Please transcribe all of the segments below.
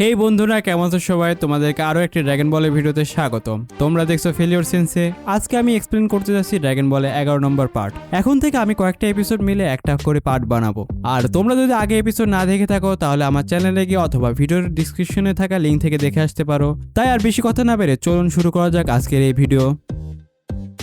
হেই বন্ধুরা, কেমন আছো সবাই? তোমাদেরকে আরও একটি ড্রাগন বলের ভিডিওতে স্বাগত তোমরা দেখছ ফেলিওর সেন্সে আজকে আমি এক্সপ্লেন করতে যাচ্ছি ড্রাগন বলে এগারো নম্বর পার্ট এখন থেকে আমি কয়েকটা এপিসোড মিলে একটা করে পার্ট বানাবো। আর তোমরা যদি আগে এপিসোড না দেখে থাকো, তাহলে আমার চ্যানেলে গিয়ে অথবা ভিডিওর ডিসক্রিপশনে থাকা লিঙ্ক থেকে দেখে আসতে পারো। তাই আর বেশি কথা না বেড়ে চলুন শুরু করা যাক আজকের এই ভিডিও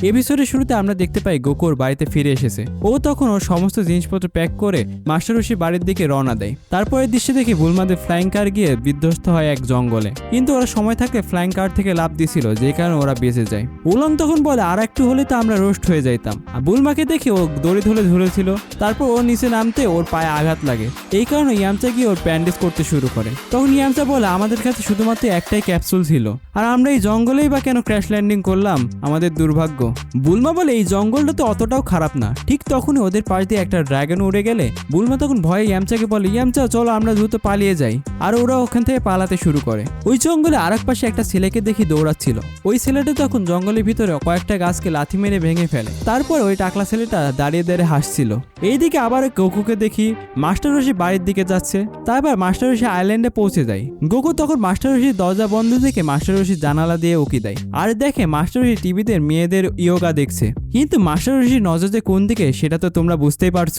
এপিসোডের শুরুতে আমরা দেখতে পাই গোকুর বাড়িতে ফিরে এসেছে। ও তখন ওর সমস্ত জিনিসপত্র প্যাক করে মাস্টার রশি বাড়ির দিকে রওনা দেয়। তারপরের দৃশ্যে দেখি বুলমাদের ফ্লাইং কার গিয়ে বিধ্বস্ত হয় এক জঙ্গলে। কিন্তু ওরা সময় থাকলে ফ্লাইং কার থেকে লাভ দিছিল যে কারণে ওরা বেঁচে যায়। উলং তখন বলে আর একটু হলে তো আমরা রোস্ট হয়ে যাইতাম। বুলমাকে দেখে ও দড়ি ধরে ধরেছিল। তারপর ওর নিচে নামতে ওর পায়ে আঘাত লাগে। এই কারণে ইয়ামচা গিয়ে ওর ব্যান্ডেজ করতে শুরু করে। তখন ইয়ামচা বলে, আমাদের কাছে শুধুমাত্র একটাই ক্যাপসুল ছিল। আর আমরা এই জঙ্গলেই বা কেন ক্র্যাশ ল্যান্ডিং করলাম? আমাদের দুর্ভাগ্য। বুলমা বলে, এই জঙ্গলটা তো অতটাও খারাপ না। ঠিক তখনই ওদের পাশ দিয়ে একটা ড্রাগন উড়ে গেলে, বুলমা তখন ভয়ে ইয়ামচাকে বলে, ইয়ামচা, চলো আমরা দ্রুত পালিয়ে যাই। আর ওরা ওখান থেকে পালাতে শুরু করে। ওই জঙ্গলে আরেক পাশে একটা ছেলেকে দেখি দৌড়াচ্ছিল। ওই ছেলেটা তখন জঙ্গলের ভিতরে কয়েকটা গাছকে লাথি মেরে ভেঙে ফেলে। তারপর ওই টাকলা ছেলেটা দাঁড়িয়ে দাঁড়িয়ে হাসছিল। এইদিকে আবার গোকুকে দেখি মাস্টার রশি বাড়ির দিকে যাচ্ছে। তারপর মাস্টার রশি আইল্যান্ডে পৌঁছে যায়। গোকু তখন মাস্টার রশির দরজা বন্ধ দেখে মাস্টার রশি জানালা দিয়ে উকি দেয়। আর দেখে মাস্টার রশি টিভিতে মেয়েদের ইয়োগা দেখছে কিন্তু মাস্টার রশির নজর যে কোন দিকে, সেটা তো তোমরা বুঝতেই পারছ।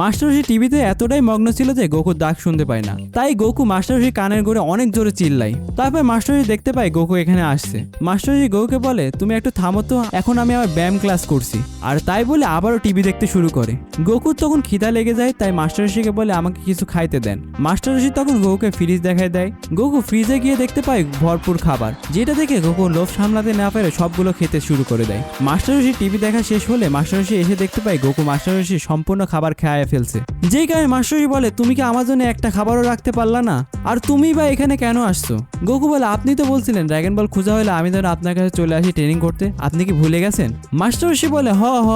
মাস্টার রশি টিভিতে এতটাই মগ্ন ছিল যে গোকু ডাক শুনতে পায় না। তাই গোকু মাস্টার রশি কানের গোড়ে অনেক জোরে চিল্লাই তারপর মাস্টার রশি দেখতে পায় গোকু এখানে আসছে। মাস্টার রশি গোকুকে বলে, তুমি একটু থামো তো, এখন আমি আবার ব্যায়াম ক্লাস করছি। আর তাই বলে আবারও টিভি দেখতে শুরু করে। গোকুর তখন খিদা লেগে যায়, তাই মাস্টার রশিকে বলে, আমাকে কিছু খাইতে দেন। মাস্টার রশি তখন গোকুকে ফ্রিজ দেখায় দেয়। গোকু ফ্রিজে গিয়ে দেখতে পায় ভরপুর খাবার, যেটা দেখে গোকু লোভ সামলাতে না পেরে সবগুলো খেতে শুরু করে দেয়। মাস্টার রশি টিভি দেখা শেষ হলে মাস্টার রশি এসে দেখতে পায় গোকু মাস্টার রশি সম্পূর্ণ খাবার খেয়ে ফেলছে। যেই কারণে মাস্টার রশি বলে, তুমি কি আমার জন্য একটা খাবারও রাখতে পারলা না? আর তুমি বা এখানে কেন আসছো? গোকু বলে, আপনি তো বলছিলেন ড্রাগন বল খোঁজা হলে আমি যেন আপনার কাছে চলে আসি ট্রেনিং করতে। আপনি কি ভুলে গেছেন? মাস্টার রশি বলে, হ হ,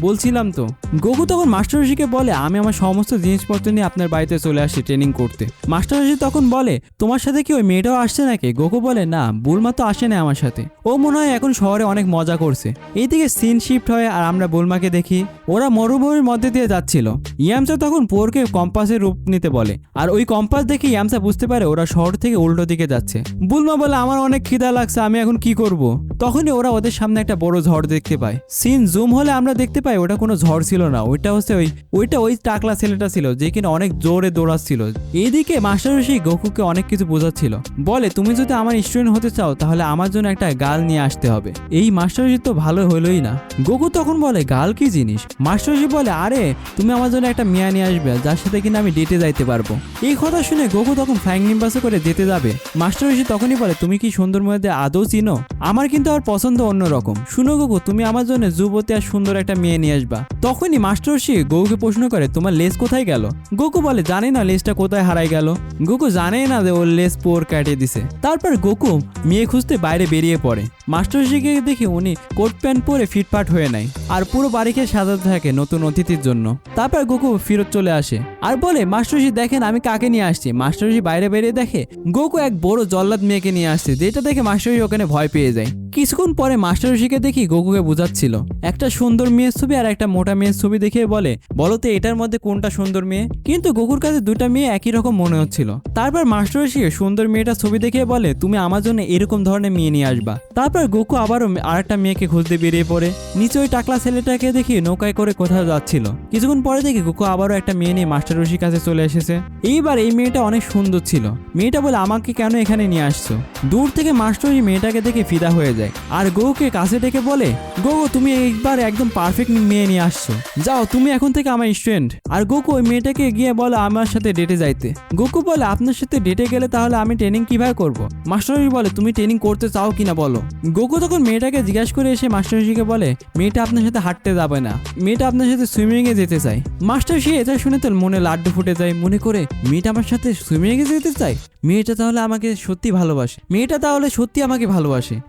বলছিলাম তো। গোকু তখন মাস্টার রশিকে বলে, আমি আমার সমস্ত জিনিসপত্র নিয়ে আপনার বাড়িতে চলে আসি ট্রেনিং করতে। মাস্টারশি তখন বলে, তোমার সাথে কি ওই মেয়েটাও আসছে নাকি? গোকু বলে, না বুলমা তো আসে না আমার সাথে। ও মনে হয় এখন শহরে অনেক মজা করছে। এইদিকে সিন শিফট হয় আর আমরা বুলমাকে দেখি, ওরা মরুভূমির মধ্যে দিয়ে যাচ্ছিল। ইয়ামসা তখন পোরকে কম্পাসের রূপ নিতে বলে, আর ওই কম্পাস দেখে ইয়ামসা বুঝতে পারে ওরা শহর থেকে উল্টো দিকে যাচ্ছে। বুলমা বলে, আমার অনেক খিদা লাগছে, আমি এখন কি করব? তখনই ওরা ওদের সামনে একটা বড় ঝড় দেখতে পায়। সিন জুম হলে আমরা দেখতে পাই ওটা কোনো ঝড় ছিল না, ওইটা হচ্ছে ওই, ওইটা ওই টাকলা ছেলেটা ছিল, যে কিনা অনেক জোরে দৌড়াচ্ছিল। এইদিকে মাস্টার সেই গোকুকে অনেক কিছু বোঝাচ্ছিল। বলে, তুমি যদি আমার স্টুডেন্ট হতে চাও, তাহলে আমার জন্য একটা গাল নিয়ে আসতে হবে। এই মাস্টার তো ভালো হলোই না। গোকু তখন বলে, গাল কি জিনিস? মাস্টার বলে, আরে, তুমি আমার জন্য একটা মিয়া নিয়ে আসবে, যার সাথে কিনা আমি ডেটে যাইতে পারব। এই কথা শুনে গোকু তখন ফ্লাইং নিম্বাসে করে যেতে যাবে। মাস্টার তখনই বলে, তুমি কি সুন্দর মেয়েদের আদৌ চিনো? আমার কিন্তু আর পছন্দ অন্যরকম শুনো গোকু তুমি আমার জন্য যুবতী আর সুন্দর একটা মেয়ে নিয়ে আসবা। তখনই মাস্টার গৌকে প্রশ্ন করে, তোমার লেজ কোথায় গেল? গোকু বলে, জানি না লেজটা কোথায় হারাই গেল। গোকু জানেই না যে ওর লেজ পোর কাটিয়ে দিছে। তারপর গোকু মেয়ে খুঁজতে বাইরে বেরিয়ে পড়ে। মাস্টার শিখে দেখি উনি কোট প্যান্ট পরে ফিটফাট হয়ে নেয়। আর পুরো বাড়িকে সাজাতে থাকে নতুন অতিথির জন্য। তারপর গোকু ফিরত চলে আসে। আর বলে মাস্টারজি দেখেন আমি কাকে নিয়ে আসছি? মাস্টারজি বাইরে বেরিয়ে দেখে, গোকু এক বড় জল্লাদ মেয়েকে নিয়ে আসছে। যেটা দেখে মাস্টারজি ওখানে ভয় পেয়ে যায়। কিছুক্ষণ পরে মাস্টারজিকে দেখি গোকুকে বোঝাচ্ছিল। একটা সুন্দর মেয়ের ছবি আর একটা মোটা মেয়ের ছবি দেখে বলে, বলো তো, এটার মধ্যে কোনটা সুন্দর মেয়ে? কিন্তু গোকুর কাছে দুটা মেয়ে একই রকম মনে হচ্ছিল। তারপর মাস্টারজি সুন্দর মেয়েটার ছবি দেখে বলে, তুমি আমার জন্য এরকম ধরনের মেয়ে নিয়ে আসবা। তারপর গোকু আবারও আরেকটা মেয়েকে খুঁজতে বেরিয়ে পড়ে। নিচে ওই টাকলা ছেলেটাকে দেখি নৌকায় করে কোথাও যাচ্ছিল। কিছুক্ষণ পরে দেখি গোকু আবারও একটা মেয়ে নিয়ে মাস্টার রশির কাছে চলে এসেছে। এইবার এই মেয়েটা অনেক সুন্দর ছিল। মেয়েটা বলে, আমাকে কেন এখানে নিয়ে আসছো? দূর থেকে মাস্টার মেয়েটাকে দেখে ফিদা হয়ে যায়। আর গৌকে কাছে ডেকে বলে গৌ তুমি একবার একদম পারফেক্ট মেয়ে নিয়ে আসছো। যাও, তুমি এখন থেকে আমার স্টুডেন্ট আর গোকু ওই মেয়েটাকে গিয়ে বলে, আমার সাথে ডেটে যাইতে। গোকু বলে, আপনার সাথে ডেটে গেলে তাহলে আমি ট্রেনিং কীভাবে করব? মাস্টারজি বলে, তুমি ট্রেনিং করতে চাও কিনা বলো? গোকু তখন মেয়েটাকে জিজ্ঞাসা করে এসে মাস্টারজিকে বলে, মেয়েটা আপনার সাথে হাঁটতে যাবে না। মেয়েটা আপনার সাথে সুইমিং এ যেতে চায়। মাস্টারজি এটা শুনে তো মনে লাড্ডু ফুটে যায়, মনে করে, মেয়েটা আমার সাথে সুইমিং এ যেতে চায়? মেয়েটা তাহলে আমাকে সত্যি ভালোবাসে। মেয়েটা তাহলে সত্যি আমাকে ভালোবাসে।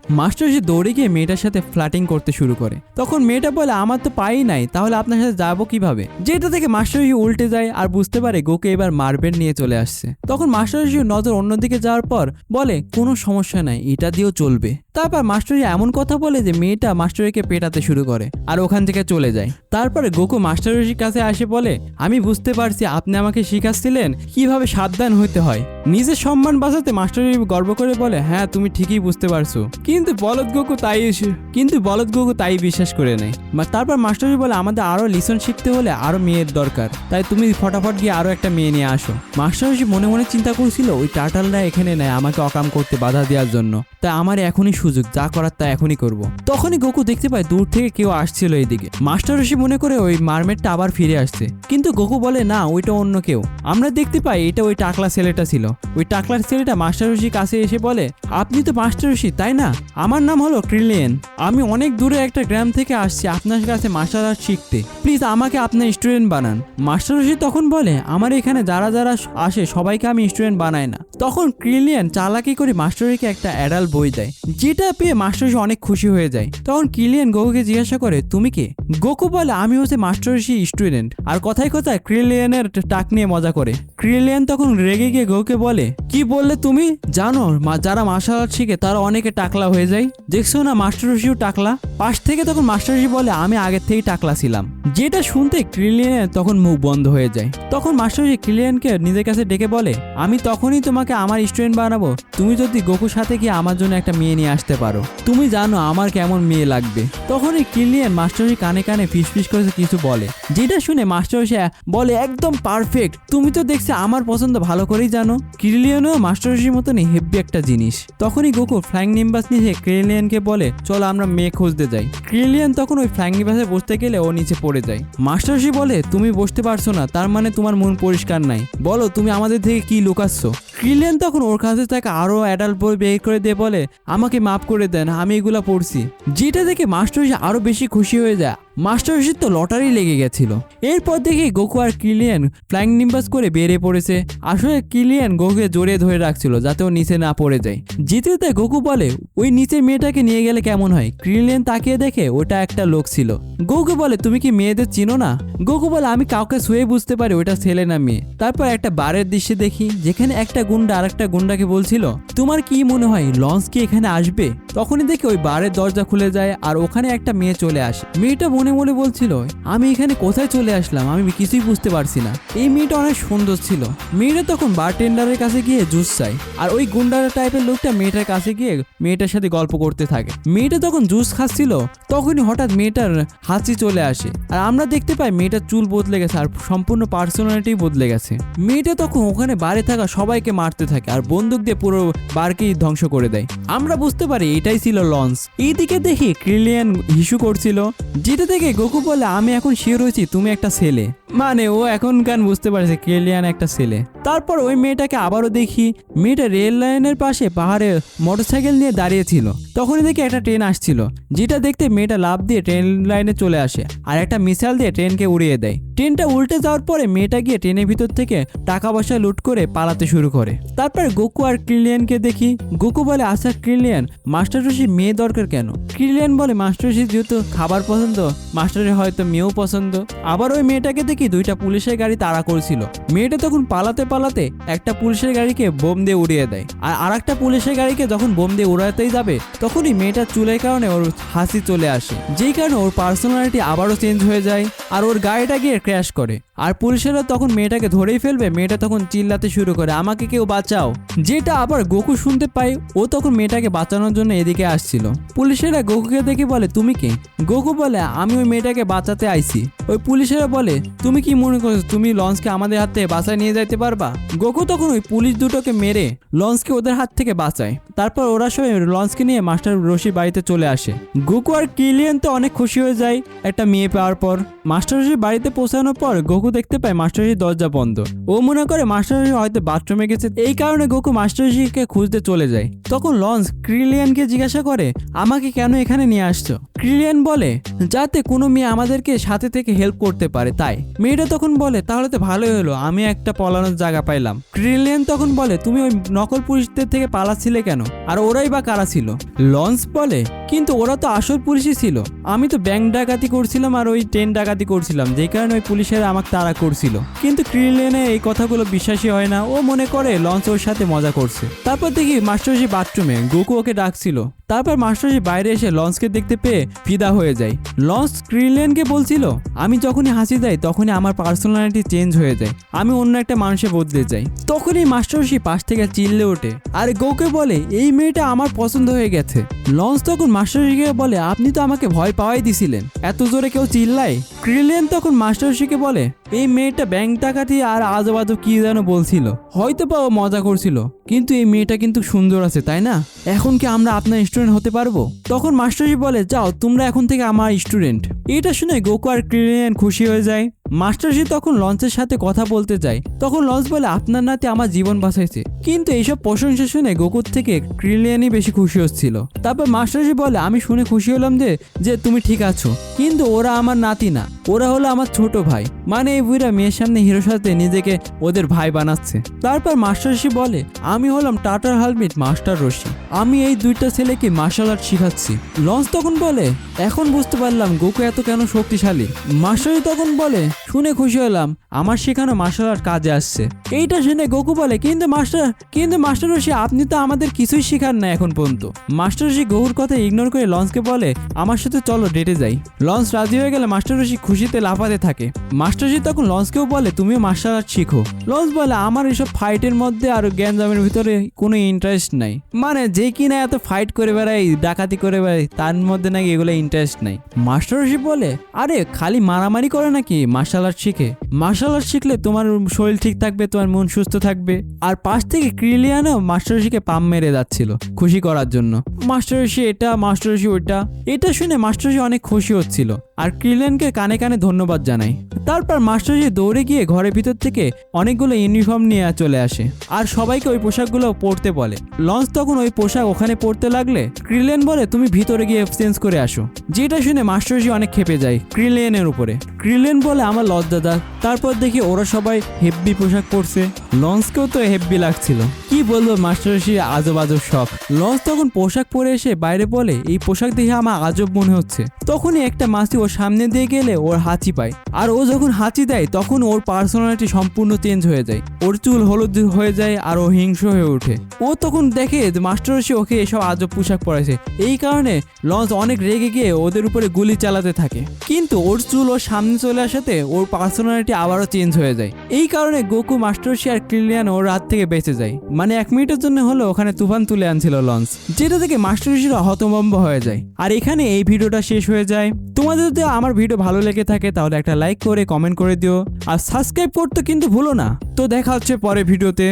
মাস্টারজি দৌড়ে গিয়ে মেয়েটার সাথে ফ্ল্যাটিং করতে শুরু করে। তখন মেয়েটা বলে, আমার তো পাই নাই, তাহলে আপনার সাথে যাব কীভাবে? যেটা থেকে মাস্টারজি উল্টে যায় আর বুঝতে পারে গোকে এবার মার্বেল নিয়ে চলে আসছে। তখন মাস্টারজি নজর অন্যদিকে যাওয়ার পর বলে, কোনো সমস্যা নাই, এটা দিয়েও চলবে। তারপর মাস্টারজি এমন কথা বলে যে মেয়েটা মাস্টারকে পেটাতে শুরু করে আর ওখান থেকে চলে যায়। তারপরে গোকু মাস্টার রশির কাছে আসে বলে, আমি বুঝতে পারছি আপনি আমাকে শিখাচ্ছিলেন কীভাবে সাবধান হইতে হয়। নিজের সম্মান বাঁচাতে মাস্টার গর্ব করে বলে হ্যাঁ তুমি ঠিকই বুঝতে পারছ। কিন্তু বলদ গোকু তাই কিন্তু বলদ গোকু তাই বিশ্বাস করে নেয়। মা- তারপর মাস্টার রশি বলে, আমাদের আরও লিসন শিখতে হলে আরও মেয়ের দরকার। তাই তুমি ফটাফট গিয়ে আরও একটা মেয়ে নিয়ে আসো। মাস্টার রশি মনে মনে চিন্তা করছিল, ওই টাটালরা এখানে নেয় আমাকে অকাম করতে বাধা দেওয়ার জন্য। তাই আমার এখনই সুযোগ, যা করার তা এখনই করব। তখনই গোকু দেখতে পায় দূর থেকে কেউ আসছিল এইদিকে মাস্টার রশি মনে করে ওই মারমেটটা আবার ফিরে আসছে। কিন্তু গোকু বলে, না, ওইটা অন্য কেউ। আমরা দেখতে পাই এটা ওই টাকলা ছেলেটা ছিল। ওই টাকলার ছেলেটা মাস্টার রশির কাছে এসে বলে, আপনি তো মাস্টার রশি তাই না? আমার নাম হলো ক্রিলিয়েন আমি অনেক দূরে একটা গ্রাম থেকে আসছি আপনার কাছে মাস্টার আর্ট শিখতে। প্লিজ আমাকে আপনার স্টুডেন্ট বানান। মাস্টার রশি তখন বলে, আমার এখানে যারা যারা আসে, সবাইকে আমি স্টুডেন্ট বানাই না। তখন ক্রিলিয়ান চালাকি করে মাস্টারকে একটা অ্যাডাল বই দেয়। যেটা পেয়ে মাস্টার অনেক খুশি হয়ে যায়। তখন ক্রিলিয়ান গোকুকে জিজ্ঞাসা করে, তুমি কে? গোকু বলে, আমি হচ্ছে মাস্টার স্টুডেন্ট আর কথায় কথায় ক্রিলিয়ানের টাক নিয়ে মজা করে। ক্রিলিয়ান তখন রেগে গিয়ে গোকে বলে কি বললে তুমি? জানো যারা মার্শাল আর্ট শিখে তারা অনেকে টাকলা হয়ে যায়। দেখছ না, মাস্টার টাকলা? পাশ থেকে তখন মাস্টার রশি বলে, আমি আগের থেকেই টাকলা ছিলাম। যেটা শুনতে ক্রিলিয়ানের তখন মুখ বন্ধ হয়ে যায়। তখন মাস্টার রশি ক্রিলিয়ানকে নিজের কাছে ডেকে বলে, আমি তখনই তোমাকে আমার স্টুডেন্ট বানাবো। তুমি যদি গোকুর সাথে গিয়ে আমার জন্য একটা মেয়ে নিয়ে আসতে পারো। তুমি জানো আমার কেমন মেয়ে লাগবে। তখনই ক্রিলিয়ান মাস্টার রশি কানে কানে ফিস ফিস করে কিছু বলে। যেটা শুনে মাস্টার রশি বলে, একদম পারফেক্ট। তুমি তো দেখছি আমার পছন্দ ভালো করেই জানো। ক্রিলিয়ানও মাস্টার রশির মতনই হেভি একটা জিনিস। তখনই গোকু ফ্লাইং নিম্বাস নিয়ে ক্রিলিয়ানকে বলে, চলো আমরা মেয়ে খুঁজতে যাই ক্রিলিয়ান তখন ওই ফ্লাইং নিম্বাসে বসতে গেলে ও নিচে পড়ে যায়। মাস্টারশি বলে, তুমি বসতে পারছ না, তার মানে তোমার মন পরিষ্কার নাই। বলো, তুমি আমাদের থেকে কি লুকাচ্ছ? ক্রিলিয়ান তখন ওর কাছে তাকে আরও অ্যাডাল্ট বই বের করে দিয়ে বলে, আমাকে মাফ করে দেন, আমি এগুলা পড়ছি। যেটা দেখে মাস্টারশি আরও বেশি খুশি হয়ে যায়। মাস্টার রশির তো লটারি লেগে গেছিল। এরপর দেখে গোকু আর ক্রিলিয়ান ফ্লাইং নিম্বাস করে বেরিয়ে পড়েছে। আসলে কিলিয়ান গোকুকে জড়িয়ে ধরে রাখছিল যাতে ও নিচে না পড়ে যায়। যেতে গোকু বলে, ওই নিচে মেয়েটাকে নিয়ে গেলে কেমন হয়? ক্রিলিয়ান তাকিয়ে দেখে ওটা একটা লোক ছিল। গোকু বলে, তুমি কি মেয়েদের চিনো না? গোকু বলে, আমি কাউকে শুয়ে বুঝতে পারি, ওটা ছেলে না মেয়ে। তারপর একটা বারের দৃশ্যে দেখি, যেখানে একটা গুন্ডা আর একটা গুন্ডাকে বলছিল, তোমার কি মনে হয়, লঞ্চ কি এখানে আসবে? তখনই দেখি ওই বারের দরজা খুলে যায় আর ওখানে একটা মেয়ে চলে আসে। মেয়েটা মনে মনে বলছিল, আমি এখানে কোথায় চলে আসলাম? আমি কিছুই বুঝতে পারছি না। এই মেয়েটা অনেক সুন্দর ছিল। মেয়েটা তখন বার বারটেন্ডারের কাছে গিয়ে জুস চাই আর ওই গুন্ডার টাইপের লোকটা মেয়েটার কাছে গিয়ে মেয়েটার সাথে গল্প করতে থাকে। মেয়েটা তখন জুস খাচ্ছিল, তখনই হঠাৎ মেয়েটার হাসি চলে আসে। আর আমরা দেখতে পাই মেয়েটার চুল বদলে গেছে আর সম্পূর্ণ পার্সোনালিটি বদলে গেছে। মেয়েটা তখন ওখানে বারে থাকা সবাইকে মারতে থাকে আর বন্দুক দিয়ে পুরো বারকেই ধ্বংস করে দেয়। আমরা বুঝতে পারি এটাই ছিল লঞ্চ। এইদিকে দেখি ক্রিলিয়ান হিসু করছিল। যেটা থেকে গোকু বলে, আমি এখন শিওর হয়েছি তুমি একটা ছেলে। মানে ও এখন গান বুঝতে পারছে ক্রিলিয়ান একটা ছেলে। তারপর ওই মেয়েটাকে আবারও দেখি। মেয়েটা রেল লাইনের পাশে পাহাড়ে মোটরসাইকেল নিয়ে দাঁড়িয়েছিল তখনই দেখি একটা ট্রেন আসছিল, যেটা দেখতে মেয়েটা লাভ দিয়ে ট্রেন লাইনে চলে আসে আর একটা মিসাইল দিয়ে ট্রেনকে উড়িয়ে দেয়। ট্রেনটা উল্টে যাওয়ার পরে মেয়েটা গিয়ে ট্রেনের ভিতর থেকে টাকা পয়সা লুট করে পালাতে শুরু করে। তারপর গোকু আর ক্রিলিয়ানকে দেখি। গোকু বলে আচ্ছা ক্রিলিয়ান, মাস্টার রশি মেয়ে দরকার কেন? ক্রিলিয়ান বলে, মাস্টার রশি যেহেতু খাবার পছন্দ, মাস্টারের হয়তো মেয়েও পছন্দ। আবার ওই মেয়েটাকে দেখি দুইটা পুলিশের গাড়ি তাড়া করছিল। মেয়েটা তখন পালাতে পালাতে একটা পুলিশের গাড়িকে বোম দিয়ে উড়িয়ে দেয়। আর আরেকটা পুলিশের গাড়িকে যখন বোম দিয়ে উড়াতেই যাবে, তখনই মেয়েটার চুলের কারণে ওর হাসি চলে আসে। যেই কারণে ওর পার্সোনালিটি আবারও চেঞ্জ হয়ে যায়। আর ওর গাড়িটা গিয়ে ক্র্যাশ করে। আর পুলিশেরা তখন মেয়েটাকে ধরেই ফেলবে, মেয়েটা তখন চিল্লাতে শুরু করে, আমাকে কেউ বাঁচাও। যেটা আবার গোকু শুনতে পায়, ও তখন মেয়েটাকে বাঁচানোর জন্য এদিকে আসছিল। পুলিশেরা গোকুকে দেখে বলে, তুমি কে? গোকু বলে, আমি ওই মেয়েটাকে বাঁচাতে আইছি। ওই পুলিশেরা বলে, তুমি কি মনে করছ, তুমি লঞ্চকে আমাদের হাত থেকে বাঁচায় নিয়ে যাইতে পারবা? গোকু তখন ওই পুলিশ দুটোকে মেরে লঞ্চকে ওদের হাত থেকে বাঁচায়। তারপর ওরা সবাই লঞ্চকে নিয়ে মাস্টার রশি বাড়িতে চলে আসে। গোকু আর কিলিয়ান তো অনেক খুশি হয়ে যায় একটা মেয়ে পাওয়ার পর। মাস্টার রশি বাড়িতে পৌঁছানোর পর গোকু দেখতে পায় মাস্টারশির দরজা বন্ধ। ও মনে করে মাস্টার হয়তো বাথরুমে গেছে, এই কারণে গোকু মাস্টারশিকে খুঁজতে চলে যায়। তখন লঞ্চ ক্রিলিয়ানকে জিজ্ঞাসা করে, আমাকে কেন এখানে নিয়ে আসছো? ক্রিলিয়ান বলে, যাতে কোনো মেয়ে আমাদেরকে সাথে থেকে হেল্প করতে পারে, তাই। মেয়েটা তখন বলে, তাহলে তো ভালোই হলো, আমি একটা পলানোর জায়গা পাইলাম। ক্রিলিয়ান তখন বলে, তুমি ওই নকল পুলিশদের থেকে পালাচ্ছিলে কেন? আর ওরাই বা কারা ছিল? লঞ্চ বলে, কিন্তু ওরা তো আসল পুলিশই ছিল। আমি তো ব্যাংক ডাকাতি করছিলাম আর ওই ট্রেন ডাকাতি করছিলাম যে কারণে পুলিশেরা আমাকে তাড়া করছিল। কিন্তু ক্রিলেনে এই কথাগুলো বিশ্বাসই হয় না। ও মনে করে লঞ্চ ওর সাথে মজা করছে। তারপর দেখি মাস্টারজি বাথরুমে। গোকু ওকে ডাকছিল। তারপর মাস্টারজি বাইরে এসে লঞ্চকে দেখতে পেয়ে ফিদা হয়ে যায়। লঞ্চ ক্রিলিয়ানকে বলছিল, আমি যখনই হাসি দেয়, তখনই আমার পার্সোনালিটি চেঞ্জ হয়ে যায়। আমি অন্য একটা মানুষে বদলে যাই। তখনই মাস্টারজি পাশ থেকে চিল্লে ওঠে, আর গোকে বলে, এই মেয়েটা আমার পছন্দ হয়ে গেছে। লঞ্চ তখন মাস্টারজিকে বলে, আপনি তো আমাকে ভয় পাওয়াই দিছিলেন। এত জোরে কেউ চিল্লায়? ক্রিলিয়ান তখন মাস্টারজিকে বলে এই মেয়েটা ব্যাংক ডাকাতি আর আজব আজব কি যেন বলছিল। হয়তো বা ও মজা করছিল, কিন্তু এই মেয়েটা কিন্তু সুন্দর আছে, তাই না? এখন কি আমরা আপনার স্টুডেন্ট হতে পারব? তখন মাস্টারজি বলে, যাও, তোমরা এখন থেকে আমার স্টুডেন্ট এটা শুনে গোকু আর ক্রিলিয়ান খুশি হয়ে যায়। মাস্টারজি তখন লঞ্চের সাথে কথা বলতে যায়। তখন লঞ্চ বলে, আপনার নাতে আমার জীবন বাঁচাইছে। কিন্তু এইসব প্রশংসা শুনে গোকুর থেকে ক্রিলিয়ানই বেশি খুশি হচ্ছিল। তারপর মাস্টারজি বলে, আমি শুনে খুশি হলাম যে যে তুমি ঠিক আছো। কিন্তু ওরা আমার নাতি না। ওরা হলো আমার ছোট ভাই। মানে এই বুড়া মেয়ের সামনে হিরোর সাথে নিজেকে ওদের ভাই বানাচ্ছে। তারপর মাস্টারজি বলে, আমি হলাম টাটার হালমিট মাস্টার রশি আমি এই দুইটা ছেলেকে মার্শাল আর্ট শিখাচ্ছি। লঞ্চ তখন বলে, এখন বুঝতে পারলাম গোকু এত কেন শক্তিশালী। মাস্টারজি তখন বলে শুনে খুশি হলাম, আমার শেখানো মার্শাল আর্ট কাজে আসছে। এইটা শুনে গোকু বলে, কিন্তু মাস্টার কিন্তু মাস্টার রশি, আপনি তো আমাদের কিছুই শেখান না এখন পর্যন্ত। মাস্টার রশি গৌর কথা ইগনোর করে লঞ্চকে বলে, আমার সাথে চলো, ডেটে যাই। লঞ্চ রাজি হয়ে গেলে মাস্টার রশি খুশিতে লাফাতে থাকে। মাস্টারজি তখন লঞ্চকেও বলে, তুমিও মার্শাল আর্ট শিখো। লঞ্চ বলে, আমার এসব ফাইটের মধ্যে আর জ্ঞানজামের ভিতরে কোনো ইন্টারেস্ট নাই। মানে যে কিনা এত ফাইট করে বেড়াই ডাকাতি করে বেড়াই তার মধ্যে নাকি এগুলো ইন্টারেস্ট নাই। মাস্টার রশি বলে, আরে, খালি মারামারি করে নাকি? মার্শাল আর্ট শিখে। মার্শাল আর্ট শিখলে তোমার শরীর ঠিক থাকবে, তোমার মন সুস্থ থাকবে। আর পাশ থেকে ক্রিলিয়ানও মাস্টার রশিকে পাম মেরে যাচ্ছিল খুশি করার জন্য। মাস্টার রশি এটা, মাস্টার রশি ওইটা। এটা শুনে মাস্টার রশি অনেক খুশি হচ্ছিল। আর ক্রিলেনকে কানে কানে ধন্যবাদ জানাই। তারপর মাস্টারজি দৌড়ে গিয়ে ঘরের ভিতর থেকে অনেকগুলো ইউনিফর্ম নিয়ে চলে আসে আর সবাইকে ওই পোশাকগুলো পরতে বলে। লঞ্চ তখন ওই পোশাক ওখানে পরতে লাগলে ক্রিলেন বলে, তুমি ভিতরে গিয়ে চেঞ্জ করে আসো। যেটা শুনে মাস্টারজি অনেক খেপে যায় ক্রিলেনের উপরে। ক্রিলেন বলে, আমার লজ্জাদার তারপর দেখি ওরা সবাই হেব্বি পোশাক পরছে। লঞ্চকেও তো হেব্বি লাগছিল। বলব মাস্টারজি আজব আজব শখ। লঞ্চ তখন পোশাক পরে এসে বাইরে বলে, এই পোশাক দেখে আমার আজব মনে হচ্ছে। তখনই একটা মাসি ওর সামনে দিয়ে গেলে ওর হাঁচি পায়। আর ও যখন হাঁচি দেয়, তখন ওর পার্সোনালিটি সম্পূর্ণ চেঞ্জ হয়ে যায়। ওর চুল হলুদ হয়ে যায় আর ও হিংস্র হয়ে ওঠে। ও তখন দেখে মাস্টার এসে ওকে এসব আজব পোশাক পরেছে এই কারণে লঞ্চ অনেক রেগে গিয়ে ওদের উপরে গুলি চালাতে থাকে। কিন্তু ওর চুল ওর সামনে চলে আসাতে ওর পার্সোনালিটি আবারও চেঞ্জ হয়ে যায়। এই কারণে গোকু মাস্টারশি আর ক্রিলিয়ান ওর হাত থেকে বেঁচে যায়। মানে এক মিনিটের জন্য হলো ওখানে তুফান তুলে আনছিল লঞ্চ, যেটা থেকে মাস্টার ঋষিরা হতভম্ব হয়ে যায়। আর এখানে এই ভিডিওটা শেষ হয়ে যায়। তোমাদের যদি আমার ভিডিও ভালো লেগে থাকে, তাহলে একটা লাইক করে, কমেন্ট করে দিও। আর সাবস্ক্রাইব করতে কিন্তু ভুলো না। তো দেখা হচ্ছে পরে ভিডিওতে।